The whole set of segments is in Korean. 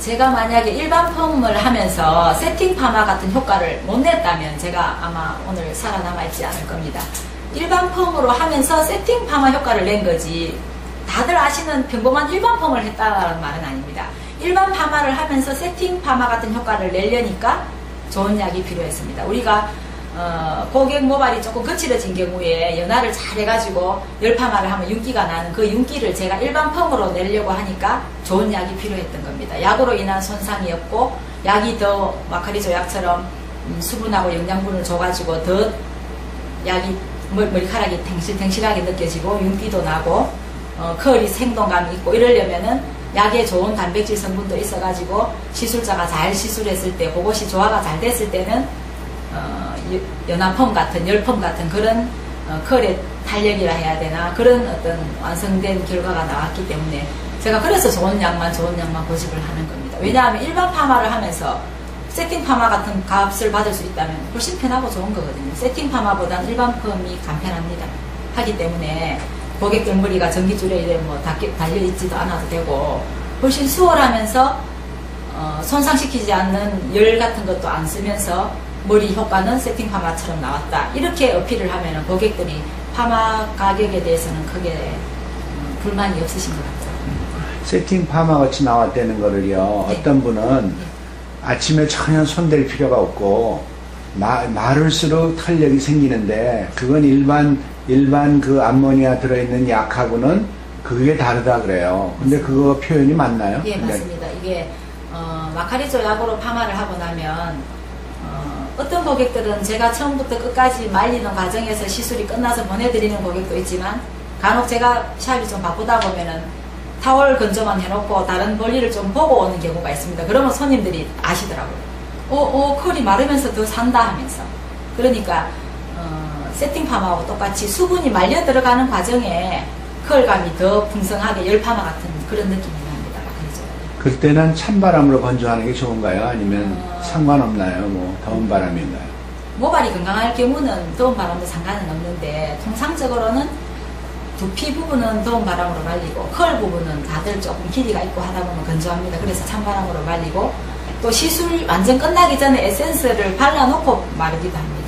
제가 만약에 일반 펌을 하면서 세팅 파마 같은 효과를 못 냈다면 제가 아마 오늘 살아남아 있지 않을 겁니다. 일반 펌으로 하면서 세팅 파마 효과를 낸 거지 다들 아시는 평범한 일반 펌을 했다는 말은 아닙니다. 일반 파마를 하면서 세팅 파마 같은 효과를 내려니까 좋은 약이 필요했습니다. 우리가 어, 고객 모발이 조금 거칠어진 경우에 연화를 잘 해가지고 열파마를 하면 윤기가 나는 그 윤기를 제가 일반 펌으로 내려고 하니까 좋은 약이 필요했던 겁니다. 약으로 인한 손상이었고 약이 더 마카리 조 약처럼 음, 수분하고 영양분을 줘가지고 더 약이 머리, 머리카락이 탱실탱실하게 느껴지고 윤기도 나고 어, 컬이 생동감이 있고 이러려면은 약에 좋은 단백질 성분도 있어가지고 시술자가 잘 시술했을 때 그것이 조화가 잘 됐을 때는 어, 여- 연화펌 같은 열펌 같은 그런 어, 컬의 탄력이라 해야 되나 그런 어떤 완성된 결과가 나왔기 때문에 제가 그래서 좋은 약만 좋은 약만 고집을 하는 겁니다. 왜냐하면 일반 파마를 하면서 세팅 파마 같은 값을 받을 수 있다면 훨씬 편하고 좋은 거거든요. 세팅 파마보다는 일반 펌이 간편합니다. 하기 때문에 고객들 머리가 전기줄에 뭐 달려있지도 않아도 되고 훨씬 수월하면서 어, 손상시키지 않는 열 같은 것도 안 쓰면서 머리 효과는 세팅 파마처럼 나왔다. 이렇게 어필을 하면 고객들이 파마 가격에 대해서는 크게 음, 불만이 없으신 것 같죠. 세팅 파마 같이 나왔다는 거를요. 네. 어떤 분은 아침에 전혀 손댈 필요가 없고 마, 마를수록 탄력이 생기는데 그건 일반 일반 그 암모니아 들어있는 약하고는 그게 다르다 그래요. 근데 그거 표현이 맞나요? 예, 네. 맞습니다. 이게 어, 마카리조 약으로 파마를 하고 나면 어, 떤 고객들은 제가 처음부터 끝까지 말리는 과정에서 시술이 끝나서 보내드리는 고객도 있지만 간혹 제가 샵이 좀 바쁘다 보면은 타월 건조만 해놓고 다른 볼일을 좀 보고 오는 경우가 있습니다. 그러면 손님들이 아시더라고요. 어, 어, 컬이 마르면서 더 산다 하면서. 그러니까 어, 세팅 파마하고 똑같이 수분이 말려 들어가는 과정에 컬감이 더 풍성하게 열 파마 같은 그런 느낌이 납니다. 그때는 찬바람으로 건조하는 게 좋은가요? 아니면 어. 상관없나요? 뭐 더운 바람인가요? 모발이 건강할 경우는 더운 바람도 상관은 없는데 통상적으로는 두피 부분은 더운 바람으로 말리고 컬 부분은 다들 조금 길이가 있고 하다 보면 건조합니다. 그래서 찬바람으로 말리고 또 시술 완전 끝나기 전에 에센스를 발라놓고 마르기도 합니다.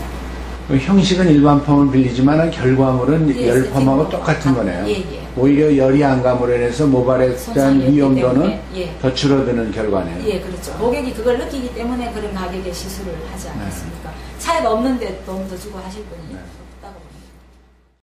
그 형식은 일반 펌을 빌리지만 결과물은 예, 열 펌하고 똑같은 아, 거네요. 예, 예. 오히려 열이 안 감으로 인해서 모발에 대한 위험도는 예. 더 줄어드는 결과네요. 예, 그렇죠. 고객이 그걸 느끼기 때문에 그런 가격의 시술을 하지 않겠습니까? 차이가 없는데 돈더 주고 하실 분이 네.